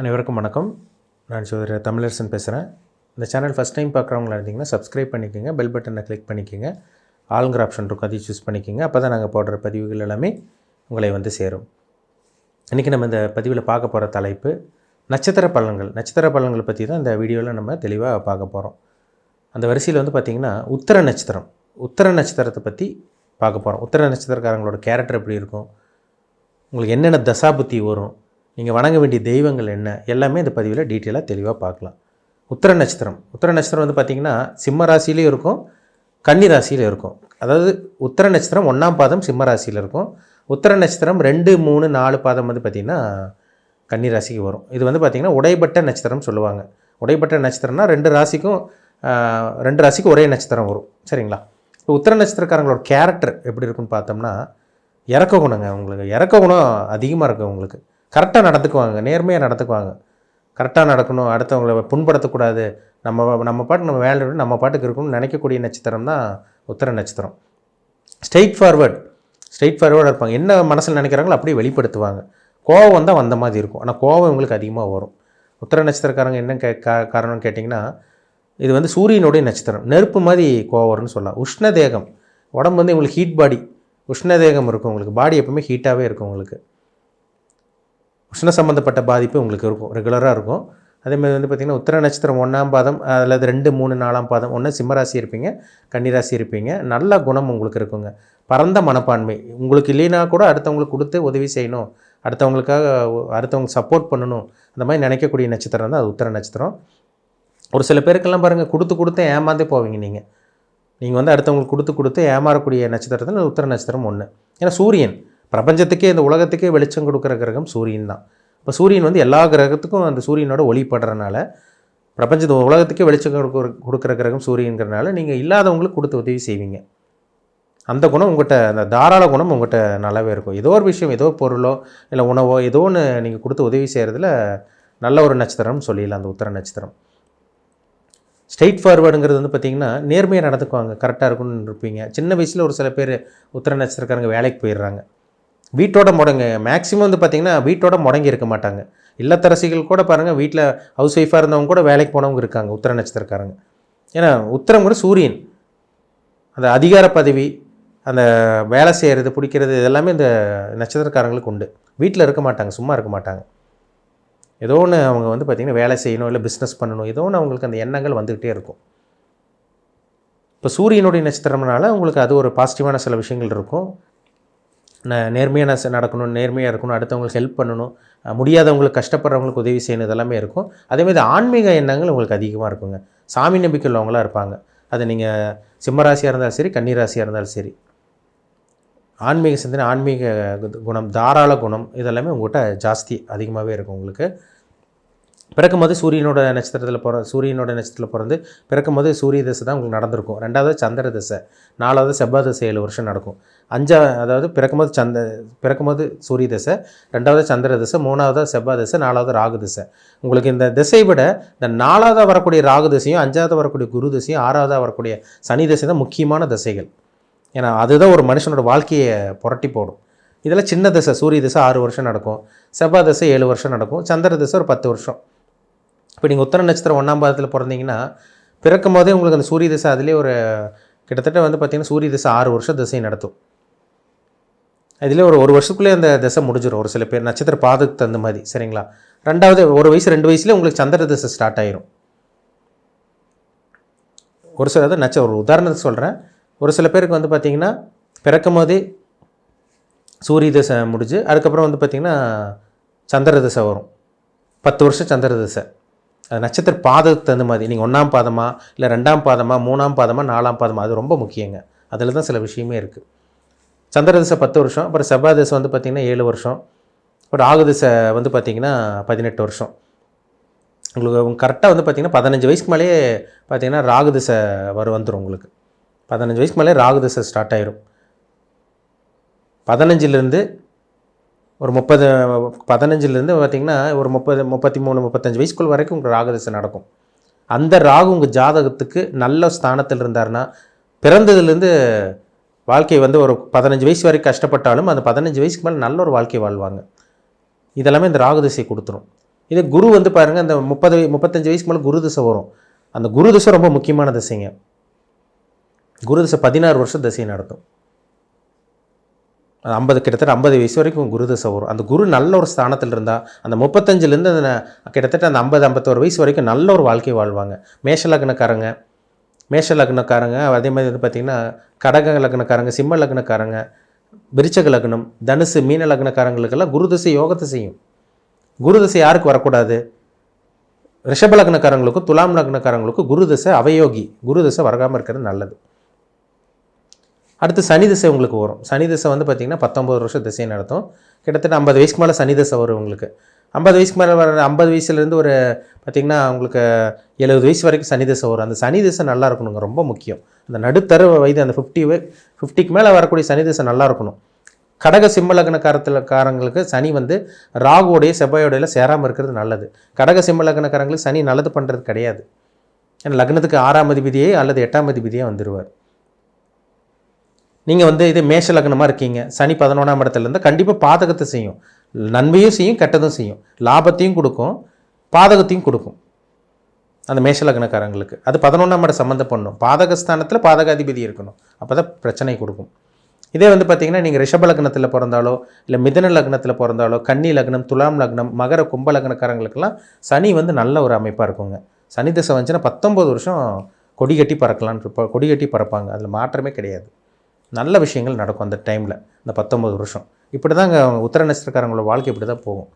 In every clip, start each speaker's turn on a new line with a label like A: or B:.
A: அனைவருக்கும் வணக்கம். நான் சோதர தமிழரசன் பேசுகிறேன் இந்த சேனல் ஃபஸ்ட் டைம் பார்க்குறவங்களா இருந்தீங்கன்னா சப்ஸ்கிரைப் பண்ணிக்கோங்க பெல் பட்டனை கிளிக் பண்ணிக்கோங்க ஆளுங்கிற ஆப்ஷன் இருக்கும் அதையும் சூஸ் பண்ணிக்கோங்க. அப்போ தான் நாங்கள் போடுற பதிவுகள் எல்லாமே உங்களை வந்து சேரும். இன்றைக்கி நம்ம இந்த பதிவில் பார்க்க போகிற தலைப்பு நட்சத்திர பலன்கள். நட்சத்திர பலன்களை பற்றி தான் இந்த வீடியோவில் நம்ம தெளிவாக பார்க்க போகிறோம் அந்த வரிசையில் வந்து பார்த்திங்கன்னா உத்தர நட்சத்திரம். உத்தர நட்சத்திரத்தை பற்றி பார்க்க போகிறோம் உத்தர நட்சத்திரக்காரங்களோட கேரக்டர் எப்படி இருக்கும்? உங்களுக்கு என்னென்ன தசாபுத்தி வரும்? நீங்கள் வணங்க வேண்டிய தெய்வங்கள் என்ன? எல்லாமே இந்த பதிவில் டீட்டெயிலாக தெளிவாக பார்க்கலாம். உத்தர நட்சத்திரம். உத்தர நட்சத்திரம் வந்து பார்த்திங்கன்னா சிம்ம ராசியிலையும் இருக்கும் கன்னி ராசியிலையும் இருக்கும். அதாவது உத்தர நட்சத்திரம் ஒன்றாம் பாதம் சிம்ம ராசியில் இருக்கும். உத்தர நட்சத்திரம் ரெண்டு மூணு நாலு பாதம் வந்து பார்த்திங்கன்னா கன்னி ராசிக்கு வரும். இது வந்து பார்த்திங்கன்னா உடைப்பட்ட நட்சத்திரம் சொல்லுவாங்க. உடைப்பட்ட நட்சத்திரம்னா ரெண்டு ராசிக்கும் ரெண்டு ராசிக்கும் ஒரே நட்சத்திரம் வரும். சரிங்களா? இப்போ உத்தர நட்சத்திரக்காரங்களோட கேரக்டர் எப்படி இருக்குன்னு பார்த்தோம்னா இறக்க குணங்க உங்களுக்கு இறக்க குணம் அதிகமாக இருக்கும் உங்களுக்கு கரெக்டாக நடந்துக்குவாங்க நேர்மையாக நடந்துக்குவாங்க. கரெக்டாக நடக்கணும் அடுத்தவங்களை புண்படுத்தக்கூடாது. நம்ம நம்ம பாட்டு நம்ம வேலை நம்ம பாட்டுக்கு இருக்கணும்னு நினைக்கக்கூடிய நட்சத்திரம் தான் உத்தர நட்சத்திரம். ஸ்ட்ரெயிட் ஃபார்வர்ட் ஸ்ட்ரெயிட் ஃபார்வர்டாக இருப்பாங்க. என்ன மனசில் நினைக்கிறாங்களோ அப்படியே வெளிப்படுத்துவாங்க. கோவம் தான் வந்த மாதிரி இருக்கும். ஆனால் கோவம் இவங்களுக்கு அதிகமாக வரும். உத்தர நட்சத்திரக்காரங்க என்ன கே கா காரணம்னு கேட்டிங்கன்னா இது வந்து சூரியனுடைய நட்சத்திரம். நெருப்பு மாதிரி கோவம் வரும்னு சொல்லலாம். உஷ்ண தேகம். உடம்பு வந்து இவங்களுக்கு ஹீட் பாடி உஷ்ண தேகம் இருக்கும். உங்களுக்கு பாடி எப்பவுமே ஹீட்டாகவே இருக்கும் உங்களுக்கு. உஷ்ண சம்மந்தப்பட்ட பாதிப்பு உங்களுக்கு இருக்கும் ரெகுலராக இருக்கும். அதேமாதிரி வந்து பார்த்திங்கன்னா உத்தர நட்சத்திரம் ஒன்றாம் பாதம் அல்லது ரெண்டு மூணு நாலாம் பாதம் ஒன்று சிம்மராசி இருப்பீங்க கன்னிராசி இருப்பீங்க. நல்ல குணம் உங்களுக்கு இருக்குங்க. பரந்த மனப்பான்மை. உங்களுக்கு இல்லைனா கூட அடுத்தவங்களுக்கு கொடுத்து உதவி செய்யணும். அடுத்தவங்களுக்காக அடுத்தவங்களுக்கு சப்போர்ட் பண்ணணும். அந்த மாதிரி நினைக்கக்கூடிய நட்சத்திரம் தான் அது உத்தர நட்சத்திரம். ஒரு சில பேருக்கெல்லாம் பாருங்கள் கொடுத்து கொடுத்து ஏமாந்தே போவீங்க நீங்கள் நீங்கள் வந்து அடுத்தவங்களுக்கு கொடுத்து கொடுத்து ஏமாறக்கூடிய நட்சத்திரத்தில் உத்தர நட்சத்திரம் ஒன்று ஏன்னா சூரியன் பிரபஞ்சத்துக்கே இந்த உலகத்துக்கே வெளிச்சம் கொடுக்குற கிரகம் சூரியன் தான். இப்போ சூரியன் வந்து எல்லா கிரகத்துக்கும் அந்த சூரியனோட ஒளிப்படுறனால பிரபஞ்சத்து உலகத்துக்கே வெளிச்சம் கொடுக்குற கொடுக்குற கிரகம் சூரியங்கிறனால நீங்கள் இல்லாதவங்களுக்கு கொடுத்து உதவி செய்வீங்க. அந்த குணம் உங்கள்கிட்ட அந்த தாராள குணம் உங்கள்கிட்ட நல்லாவே இருக்கும். ஏதோ ஒரு விஷயம் ஏதோ பொருளோ இல்லை உணவோ ஏதோ ஒன்று நீங்கள் கொடுத்து உதவி செய்கிறதுல நல்ல ஒரு நட்சத்திரம்னு சொல்லிடலாம் அந்த உத்தர நட்சத்திரம். ஸ்ட்ரெயிட் ஃபார்வர்டுங்கிறது வந்து பார்த்திங்கன்னா நேர்மையாக நடந்துக்குவாங்க கரெக்டாக இருக்கும்னு இருப்பீங்க. சின்ன வயசில் ஒரு சில பேர் உத்தர நட்சத்திரக்காரங்க வேலைக்கு போயிடுறாங்க. வீட்டோட முடங்க. மேக்ஸிமம் வந்து பார்த்திங்கன்னா வீட்டோட முடங்கி இருக்க மாட்டாங்க. இல்லத்தரசிகள் கூட பாருங்கள் வீட்டில் ஹவுஸ் ஒய்ஃபாக இருந்தவங்க கூட வேலைக்கு போனவங்க இருக்காங்க உத்தர நட்சத்திரக்காரங்க. ஏன்னா உத்தரம் கூட சூரியன். அந்த அதிகார பதவி அந்த வேலை செய்கிறது பிடிக்கிறது இதெல்லாமே இந்த நட்சத்திரக்காரங்களுக்கு உண்டு. வீட்டில் இருக்க மாட்டாங்க சும்மா இருக்க மாட்டாங்க. ஏதோ ஒன்று அவங்க வந்து பார்த்திங்கன்னா வேலை செய்யணும் இல்லை பிஸ்னஸ் பண்ணணும் ஏதோ ஒன்று அவங்களுக்கு அந்த எண்ணங்கள் வந்துக்கிட்டே இருக்கும். இப்போ சூரியனுடைய நட்சத்திரம்னால உங்களுக்கு அது ஒரு பாசிட்டிவான சில விஷயங்கள் இருக்கும். ந நேர்மையான நடக்கணும் நேர்மையாக இருக்கணும் அடுத்தவங்களுக்கு ஹெல்ப் பண்ணணும் முடியாதவங்களுக்கு கஷ்டப்படுறவங்களுக்கு உதவி செய்யணும் இதெல்லாமே இருக்கும். அதேமாதிரி ஆன்மீக எண்ணங்கள் உங்களுக்கு அதிகமாக இருக்குங்க. சாமி நம்பிக்கை உள்ளவங்களாக இருப்பாங்க. அது நீங்கள் சிம்மராசியாக இருந்தாலும் சரி கன்னிராசியாக இருந்தாலும் சரி. ஆன்மீக சிந்தனை ஆன்மீக குணம் தாராள குணம் இதெல்லாமே உங்கள்கிட்ட ஜாஸ்தி அதிகமாகவே இருக்கும் உங்களுக்கு. பிறக்கும்போது சூரியனோட நட்சத்திரத்தில் பிற சூரியனோட நட்சத்திரத்தில் பிறந்து பிறக்கும்போது சூரிய தசை தான் உங்களுக்கு நடந்திருக்கும். ரெண்டாவது சந்திர தசை நாலாவது செவ்வாய் தசை ஏழு வருஷம் நடக்கும். அஞ்சா அதாவது பிறக்கும்போது சந்த பிறக்கும்போது சூரிய தசை ரெண்டாவது சந்திர தசை மூணாவது செவ்வாய் தசை நாலாவது ராகு தசை. உங்களுக்கு இந்த திசையை விட இந்த நாலாவதாக வரக்கூடிய ராகு தசையும் அஞ்சாவது வரக்கூடிய குரு தசையும் ஆறாவதாக வரக்கூடிய சனி தசை தான் முக்கியமான திசைகள். ஏன்னா அதுதான் ஒரு மனுஷனோட வாழ்க்கையை புரட்டி போடும். இதெல்லாம் சின்ன தசை சூரிய தசை ஆறு வருஷம் நடக்கும். செவ்வாய் தசை ஏழு வருஷம் நடக்கும். சந்திர தசை ஒரு பத்து வருஷம். இப்போ நீங்கள் உத்தர நட்சத்திரம் ஒன்றாம் பாதத்தில் பிறந்தீங்கன்னா பிறக்கும் போதே உங்களுக்கு அந்த சூரிய தசை அதிலே ஒரு கிட்டத்தட்ட வந்து பார்த்திங்கன்னா சூரிய தசை ஆறு வருஷம் திசை நடத்தும். அதில் ஒரு ஒரு வருஷத்துக்குள்ளே அந்த திசை முடிஞ்சிடும் ஒரு சில பேர் நட்சத்திர பாதத்துக்கு தகுந்த மாதிரி சரிங்களா? ரெண்டாவது ஒரு வயசு ரெண்டு வயசுலேயே உங்களுக்கு சந்திர திசை ஸ்டார்ட் ஆயிரும். ஒரு சில அதாவது நட்ச ஒரு உதாரணத்துக்கு சொல்கிறேன் ஒரு சில பேருக்கு வந்து பார்த்திங்கன்னா பிறக்கும் போதே சூரிய திசை முடிஞ்சு அதுக்கப்புறம் வந்து பார்த்திங்கன்னா சந்திர திசை வரும். பத்து வருஷம் சந்திர திசை. நட்சத்திர பாதத்துக்கு தகுந்த மாதிரி நீங்கள் ஒன்றாம் பாதமாக இல்லை ரெண்டாம் பாதமாக மூணாம் பாதமாக நாலாம் பாதமாக அது ரொம்ப முக்கியங்க. அதில் தான் சில விஷயமே இருக்குது சந்திர திசை பத்து வருஷம் அப்புறம் செவ்வாய் திசை வந்து பார்த்திங்கன்னா ஏழு வருஷம் அப்புறம் ராகு திசை வந்து பார்த்திங்கன்னா பதினெட்டு வருஷம். உங்களுக்கு கரெக்டாக வந்து பார்த்திங்கன்னா பதினஞ்சு வயசுக்கு மேலேயே பார்த்திங்கன்னா ராகு திசை வர வந்துடும் உங்களுக்கு. பதினஞ்சு வயசுக்கு மேலே ராகு திசை ஸ்டார்ட் ஆயிரும் பதினஞ்சுலேருந்து ஒரு முப்பது பதினஞ்சுலேருந்து பார்த்திங்கன்னா ஒரு முப்பது முப்பத்தி மூணு முப்பத்தஞ்சு வயசுக்குள் வரைக்கும் உங்களுக்கு ராகு நடக்கும். அந்த ராகு உங்கள் ஜாதகத்துக்கு நல்ல ஸ்தானத்தில் இருந்தாருன்னா பிறந்ததுலேருந்து வாழ்க்கை வந்து ஒரு பதினஞ்சு வயசு வரைக்கும் கஷ்டப்பட்டாலும் அந்த பதினஞ்சு வயசுக்கு மேலே நல்ல ஒரு வாழ்க்கை வாழ்வாங்க. இதெல்லாமே இந்த ராகுதிசை கொடுத்துரும். இதே குரு வந்து பாருங்கள் அந்த முப்பது முப்பத்தஞ்சு வயசுக்கு மேலே குரு திசை வரும். அந்த குரு திசை ரொம்ப முக்கியமான திசைங்க. குரு திசை பதினாறு வருஷம் திசையை நடத்தும். ஐம்பது கிட்டத்தட்ட ஐம்பது வயசு வரைக்கும் குரு தசை வரும். அந்த குரு நல்ல ஒரு ஸ்தானத்தில் இருந்தால் அந்த முப்பத்தஞ்சிலேருந்து அந்த கிட்டத்தட்ட அந்த ஐம்பது ஐம்பத்தோரு வயசு வரைக்கும் நல்ல ஒரு வாழ்க்கை வாழ்வாங்க. மேஷ லக்னக்காரங்க மேஷ லக்னக்காரங்க அதே மாதிரி வந்து பார்த்திங்கன்னா கடக லக்னக்காரங்க சிம்ம லக்னக்காரங்க விருச்சக லக்னம் தனுசு மீன லக்னக்காரங்களுக்கெல்லாம் குரு தசை யோகத்தை செய்யும். குரு தசை யாருக்கு வரக்கூடாது? ரிஷப லக்னக்காரங்களுக்கும் துலாம் லக்னக்காரங்களுக்கும் குரு தசை அவயோகி. குரு தசை வரகாமல் இருக்கிறது நல்லது. அடுத்து சனி திசை உங்களுக்கு வரும். சனி திசை வந்து பார்த்திங்கன்னா பத்தொம்பது வருஷம் திசை நடத்தும். கிட்டத்தட்ட ஐம்பது வயசுக்கு மேலே சனி திசை வரும் உங்களுக்கு. ஐம்பது வயசுக்கு மேலே வர ஐம்பது வயசுலேருந்து ஒரு பார்த்திங்கன்னா உங்களுக்கு எழுபது வயசு வரைக்கும் சனி திசை வரும். அந்த சனி திசை நல்லா இருக்கணுங்க ரொம்ப முக்கியம். அந்த நடுத்தர வயது அந்த ஃபிஃப்டி ஃபிஃப்டிக்கு மேலே வரக்கூடிய சனி திசை நல்லா இருக்கணும். கடக சிம்ம லக்னக்காரத்தில் காரங்களுக்கு சனி வந்து ராகுவோடைய செவ்வாயோடையில சேராமல் இருக்கிறது நல்லது. கடக சிம்ம லக்னக்காரங்களுக்கு சனி நல்லது பண்ணுறது கிடையாது. ஏன்னா லக்னத்துக்கு ஆறாம் அதிபதியே அல்லது எட்டாம் அதிபதியே வந்துடுவார் நீங்கள் வந்து இது மேஷ லக்னமாக இருக்கீங்க. சனி பதினொன்றாம் இடத்துல இருந்தால் கண்டிப்பாக பாதகத்தை செய்யும். நன்மையும் செய்யும் கெட்டதும் செய்யும். லாபத்தையும் கொடுக்கும் பாதகத்தையும் கொடுக்கும். அந்த மேஷ லக்னக்காரங்களுக்கு. அது பதினொன்றாம் இடம் சம்மந்தம் பண்ணும் பாதகஸ்தானத்தில் பாதகாதிபதி இருக்கணும். அப்போ தான் பிரச்சனை கொடுக்கும். இதே வந்து பார்த்தீங்கன்னா நீங்கள் ரிஷப லக்னத்தில் பிறந்தாலோ இல்லை மிதன லக்னத்தில் பிறந்தாலோ கன்னி லக்னம் துலாம் லக்னம் மகர கும்ப லக்னக்காரங்களுக்கெல்லாம் சனி வந்து நல்ல ஒரு அமைப்பாக இருக்குங்க. சனி திசை வந்துச்சுன்னா பத்தொம்பது வருஷம் கொடி கட்டி பறக்கலான்னு கொடி கட்டி பறப்பாங்க. அதில் மாற்றமே கிடையாது. நல்ல விஷயங்கள் நடக்கும் அந்த டைமில் இந்த பத்தொம்பது வருஷம். இப்படி தாங்க உத்தர நட்சத்திரக்காரங்களோட வாழ்க்கை இப்படி தான் போகும்.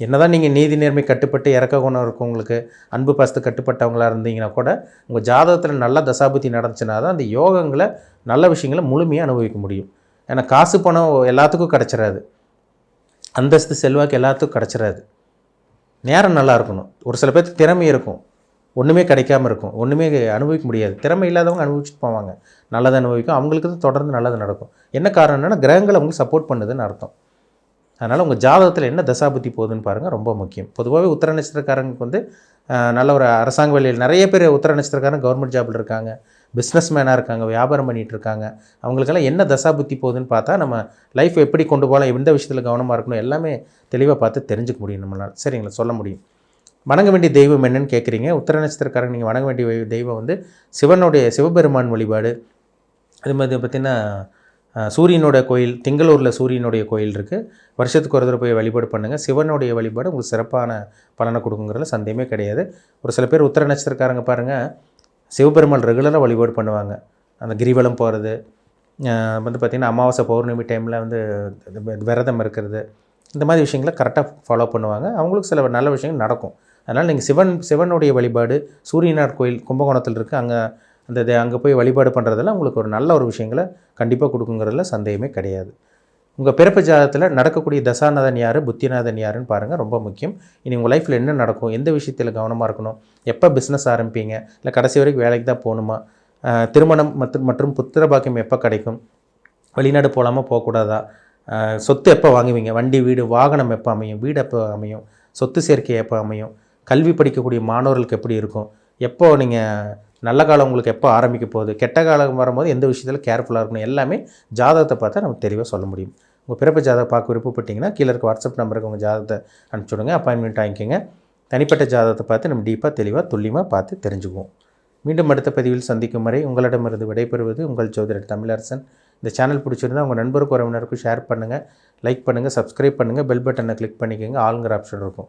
A: என்ன தான் நீங்கள் நீதி நேர்மை கட்டுப்பட்டு இறக்க குணம் இருக்கவங்களுக்கு அன்பு பாசத்து கட்டுப்பட்டவங்களா இருந்தீங்கன்னா கூட உங்கள் ஜாதகத்தில் நல்ல தசாபுத்தி நடந்துச்சுன்னா தான் அந்த யோகங்களை நல்ல விஷயங்களை முழுமையாக அனுபவிக்க முடியும். ஏன்னா காசு பணம் எல்லாத்துக்கும் கிடச்சிடாது அந்தஸ்து செல்வாக்கு எல்லாத்துக்கும் கிடச்சிடாது நேரம் நல்லா இருக்கணும். ஒரு சில பேர்த்துக்கு திறமை இருக்கும். ஒன்றுமே கிடைக்காம இருக்கும். ஒன்றுமே அனுபவிக்க முடியாது. திறமை இல்லாதவங்க அனுபவிச்சுட்டு போவாங்க. நல்லதை அனுபவிக்கும். அவங்களுக்கு தான் தொடர்ந்து நல்லது நடக்கும். என்ன காரணம்னா கிரகங்கள் அவங்களுக்கு சப்போர்ட் பண்ணுதுன்னு அர்த்தம். அதனால் உங்கள் ஜாதகத்தில் என்ன தசாபுத்தி போகுதுன்னு பாருங்கள் ரொம்ப முக்கியம். பொதுவாகவே உத்தர நட்சத்திரக்காரங்களுக்கு வந்து நல்ல ஒரு அரசாங்க வேலையில் நிறைய பேர் உத்தர நட்சத்திரக்காரங்க கவர்மெண்ட் ஜாபில் இருக்காங்க. பிஸ்னஸ் மேனாக இருக்காங்க வியாபாரம் பண்ணிகிட்டு இருக்காங்க. அவங்களுக்கெல்லாம் என்ன தசாபுத்தி போகுதுன்னு பார்த்தா நம்ம லைஃப் எப்படி கொண்டு போகலாம் எந்த விஷயத்தில் கவனமாக இருக்கணும் எல்லாமே தெளிவாக பார்த்து தெரிஞ்சுக்க முடியும் நம்மளால். சரிங்களா? சொல்ல முடியும். வணங்க வேண்டிய தெய்வம் என்னன்னு கேட்குறீங்க உத்தர நட்சத்திரக்காரங்க நீங்கள் வணங்க வேண்டிய தெய்வம் வந்து சிவனுடைய சிவபெருமான் வழிபாடு. அது மாதிரி பார்த்திங்கன்னா சூரியனோட கோயில் திங்களூரில் சூரியனுடைய கோயில் இருக்குது வருஷத்துக்கு ஒரு தடவை போய் வழிபாடு பண்ணுங்கள் சிவனுடைய வழிபாடு உங்களுக்கு சிறப்பான பலனை கொடுக்குங்கிறதுல சந்தேகமே கிடையாது. ஒரு சில பேர் உத்தர நட்சத்திரக்காரங்க பாருங்கள் சிவபெருமாள் ரெகுலராக வழிபாடு பண்ணுவாங்க. அந்த கிரிவலம் போகிறது வந்து பார்த்திங்கன்னா அமாவாசை பௌர்ணமி டைமில் வந்து விரதம் இருக்கிறது. இந்த மாதிரி விஷயங்களை கரெக்டாக ஃபாலோ பண்ணுவாங்க. அவங்களுக்கு சில நல்ல விஷயங்கள் நடக்கும். அதனால் நீங்கள் சிவன் சிவனுடைய வழிபாடு சூரியனார் கோயில் கும்பகோணத்தில் இருக்குது அங்கே அந்த அங்கே போய் வழிபாடு பண்ணுறதெல்லாம் உங்களுக்கு ஒரு நல்ல ஒரு விஷயங்களை கண்டிப்பாக கொடுக்குங்கிறதுல சந்தேகமே கிடையாது. உங்கள் பிறப்பு ஜாதகத்தில் நடக்கக்கூடிய தசாநாதன் யார் புத்திநாதன் யாருன்னு பாருங்கள் ரொம்ப முக்கியம். இனி உங்கள் லைஃப்பில் என்ன நடக்கும் எந்த விஷயத்தில் கவனமாக இருக்கணும் எப்போ பிஸ்னஸ் ஆரம்பிப்பீங்க இல்லை கடைசி வரைக்கும் வேலைக்கு தான் போகணுமா திருமணம் மற்றும் மற்றும் புத்திர பாக்கியம் எப்போ கிடைக்கும் வெளிநாடு போகலாமா போகக்கூடாதா சொத்து எப்போ வாங்குவீங்க வண்டி வீடு வாகனம் எப்போ அமையும் வீடு எப்போ அமையும் சொத்து சேர்க்கை எப்போ அமையும் கல்வி படிக்கக்கூடிய மாணவர்களுக்கு எப்படி இருக்கும்? எப்போ நீங்கள் நல்ல காலம் உங்களுக்கு எப்போ ஆரம்பிக்க போகுது? கெட்ட காலம் வரும்போது எந்த விஷயத்தில் கேர்ஃபுல்லாக இருக்கணும்? எல்லாமே ஜாதகத்தை பார்த்தா நம்ம தெளிவாக சொல்ல முடியும். உங்கள் பிறப்பு ஜாதகம் பார்க்க விருப்பப்பட்டீங்கன்னா கீழே இருக்க வாட்ஸ்அப் நம்பருக்கு உங்கள் ஜாதகத்தை அனுப்பிச்சி விடுங்க அப்பாயின்மெண்ட் வாங்கிக்கோங்க. தனிப்பட்ட ஜாதகத்தை பார்த்து நம்ம டீப்பாக தெளிவாக துல்லியமாக பார்த்து தெரிஞ்சுக்குவோம். மீண்டும் அடுத்த பதிவில் சந்திக்கும் வரை உங்களிடமிருந்து விடைபெறுவது உங்கள் ஜோதிடர் தமிழரசன். இந்த சேனல் பிடிச்சிருந்தால் உங்கள் நண்பருக்கு உறவினருக்கும் ஷேர் பண்ணுங்கள் லைக் பண்ணுங்கள் சப்ஸ்கிரைப் பண்ணுங்கள் பெல் பட்டனை கிளிக் பண்ணிக்கோங்க. ஆளுங்கிற ஆப்ஷன் இருக்கும்.